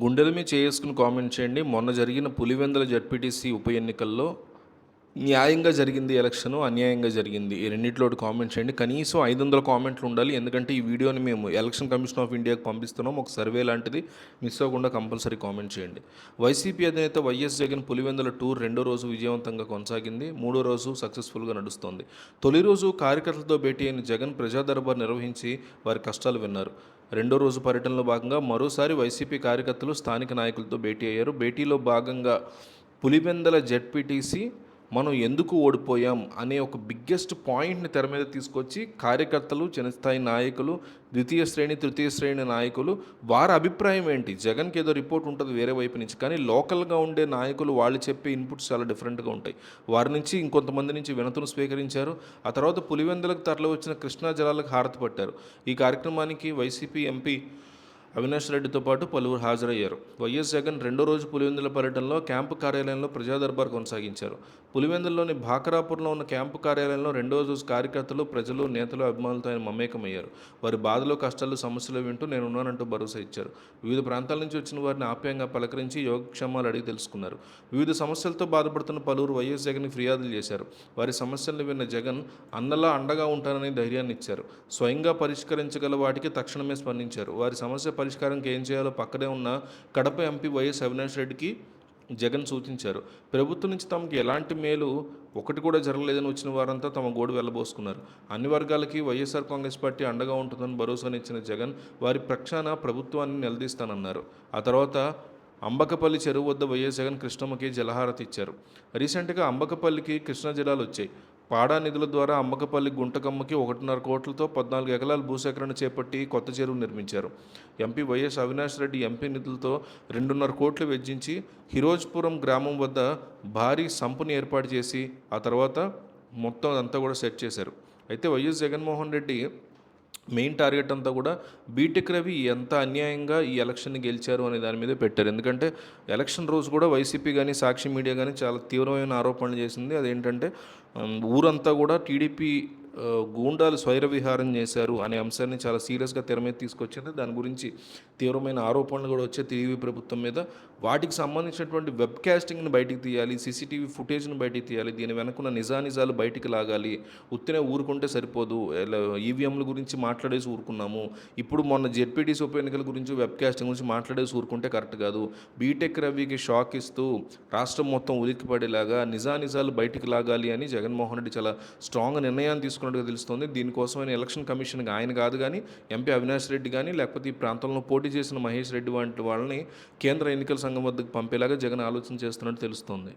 గుండెల మీద చేసుకుని కామెంట్ చేయండి. మొన్న జరిగిన పులివెందుల జడ్పీటీసీ ఉప ఎన్నికల్లో న్యాయంగా జరిగింది ఎలక్షన్ అన్యాయంగా జరిగింది. ఈ రెండింటిలో కామెంట్ చేయండి. కనీసం ఐదు వందల కామెంట్లు ఉండాలి. ఎందుకంటే ఈ వీడియోని మేము ఎలక్షన్ కమిషన్ ఆఫ్ ఇండియాకి పంపిస్తున్నాం. ఒక సర్వే లాంటిది మిస్ అవ్వకుండా కంపల్సరీ కామెంట్ చేయండి. వైసీపీ అధినేత వైఎస్ జగన్ పులివెందుల టూర్ రెండో రోజు విజయవంతంగా కొనసాగింది. మూడో రోజు సక్సెస్ఫుల్గా నడుస్తోంది. తొలి రోజు కార్యకర్తలతో భేటీ అయిన జగన్ ప్రజా దర్బార్ నిర్వహించి వారి కష్టాలు విన్నారు. రెండో రోజు పర్యటనలో భాగంగా మరోసారి వైసీపీ కార్యకర్తలు స్థానిక నాయకులతో భేటీ అయ్యారు. భేటీలో భాగంగా పులివెందల జెడ్పీటీసీ మనం ఎందుకు ఓడిపోయాం అనే ఒక బిగ్గెస్ట్ పాయింట్ని తెర మీద తీసుకొచ్చి కార్యకర్తలు చిన్నస్థాయి నాయకులు ద్వితీయ శ్రేణి తృతీయ శ్రేణి నాయకులు వారి అభిప్రాయం ఏంటి? జగన్కి ఏదో రిపోర్ట్ ఉంటుంది వేరే వైపు నుంచి. కానీ లోకల్గా ఉండే నాయకులు వాళ్ళు చెప్పే ఇన్పుట్స్ చాలా డిఫరెంట్గా ఉంటాయి. వారి నుంచి ఇంకొంతమంది నుంచి వినతులు స్వీకరించారు. ఆ తర్వాత పులివెందులకు తరలి వచ్చిన కృష్ణా జలాలకు హారతి పట్టారు. ఈ కార్యక్రమానికి వైసీపీ ఎంపీ అవినాష్ రెడ్డితో పాటు పలువురు హాజరయ్యారు. వైఎస్ జగన్ రెండో రోజు పులివెందుల పర్యటనలో క్యాంపు కార్యాలయంలో ప్రజాదర్బార్ కొనసాగించారు. పులివెందుల్లోని భాకరాపూర్లో ఉన్న క్యాంపు కార్యాలయంలో రెండో రోజు కార్యకర్తలు ప్రజలు నేతలు అభిమానులతో ఆయన మమేకమయ్యారు. వారి బాధలు కష్టాలు సమస్యలు వింటూ నేను ఉన్నానంటూ భరోసా ఇచ్చారు. వివిధ ప్రాంతాల నుంచి వచ్చిన వారిని ఆప్యాయంగా పలకరించి యోగక్షేమాలు అడిగి తెలుసుకున్నారు. వివిధ సమస్యలతో బాధపడుతున్న పలువురు వైఎస్ జగన్ ఫిర్యాదులు చేశారు. వారి సమస్యలను విన్న జగన్ అన్నలా అండగా ఉంటానని ధైర్యాన్ని ఇచ్చారు. స్వయంగా పరిష్కరించగల వాటికి తక్షణమే స్పందించారు. వారి సమస్య పరిష్కారంకి ఏం చేయాలో పక్కనే ఉన్న కడప ఎంపీ వైఎస్ అవినాష్ రెడ్డికి జగన్ సూచించారు. ప్రభుత్వం నుంచి తమకు ఎలాంటి మేలు ఒకటి కూడా జరగలేదని వచ్చిన వారంతా తమ గోడు వెళ్ళబోసుకున్నారు. అన్ని వర్గాలకి వైఎస్ఆర్ కాంగ్రెస్ పార్టీ అండగా ఉంటుందని భరోసానిచ్చిన జగన్ వారి ప్రక్షాన ప్రభుత్వాన్ని నిలదీస్తానన్నారు. ఆ తర్వాత అంబకపల్లి చెరువు వద్ద వైఎస్ జగన్ కృష్ణమ్మకి జలహారతి ఇచ్చారు. రీసెంట్గా అంబకపల్లికి కృష్ణా జిల్లాలు వచ్చాయి. పాడా నిధుల ద్వారా అమ్మకపల్లి గుంటకమ్మకి ఒకటిన్నర కోట్లతో పద్నాలుగు ఎకరాల భూసేకరణ చేపట్టి కొత్త చెరువు నిర్మించారు. MP YS Avinash Reddy MP నిధులతో రెండున్నర కోట్లు వెచ్చించి హిరోజ్పురం గ్రామం వద్ద భారీ సంపుని ఏర్పాటు చేసి ఆ తర్వాత మొత్తం అంతా కూడా సెట్ చేశారు. అయితే YS Jaganmohan Reddy main target అంతా కూడా బీటెక్ రవి ఎంత అన్యాయంగా ఈ ఎలక్షన్ గెలిచారు అనే దాని మీద పెట్టారు. ఎందుకంటే ఎలక్షన్ రోజు కూడా వైసీపీ కానీ సాక్షి మీడియా కానీ చాలా తీవ్రమైన ఆరోపణలు చేసింది. అదేంటంటే ఊరంతా కూడా టీడీపీ గూండాలు స్వైర విహారం చేశారు అనే అంశాన్ని చాలా సీరియస్గా తెర మీద తీసుకొచ్చింది. దాని గురించి తీవ్రమైన ఆరోపణలు కూడా వచ్చే టీవీ ప్రభుత్వం మీద. వాటికి సంబంధించినటువంటి వెబ్ కాస్టింగ్ని బయటికి తీయాలి సీసీటీవీ ఫుటేజ్ని బయటికి తీయాలి దీని వెనకున్న నిజానిజాలు బయటికి లాగాలి ఉత్తినే ఊరుకుంటే సరిపోదు ఈవీఎంల గురించి మాట్లాడేసి ఊరుకున్నాము ఇప్పుడు మొన్న జెడ్పీటీసీ ఉప ఎన్నికల గురించి వెబ్ కాస్టింగ్ గురించి మాట్లాడేసి ఊరుకుంటే కరెక్ట్ కాదు. బీటెక్ రవికి షాక్ ఇస్తూ రాష్ట్రం మొత్తం ఉలిక్కిపడేలాగా నిజానిజాలు బయటికి లాగాలి అని జగన్మోహన్ రెడ్డి చాలా స్ట్రాంగ్ నిర్ణయాన్ని తీసుకున్నట్టుగా తెలుస్తోంది. దీనికోసం ఆయన ఎలక్షన్ కమిషన్కి ఆయన కాదు కానీ ఎంపీ అవినాష్ రెడ్డి కానీ లేకపోతే ఈ ప్రాంతంలో పోటీ చేసిన మహేష్ రెడ్డి వంటి వాళ్ళని కేంద్ర ఎన్నికల సంఘం వద్దకు పంపేలాగా జగన్ ఆలోచన చేస్తున్నట్టు తెలుస్తోంది.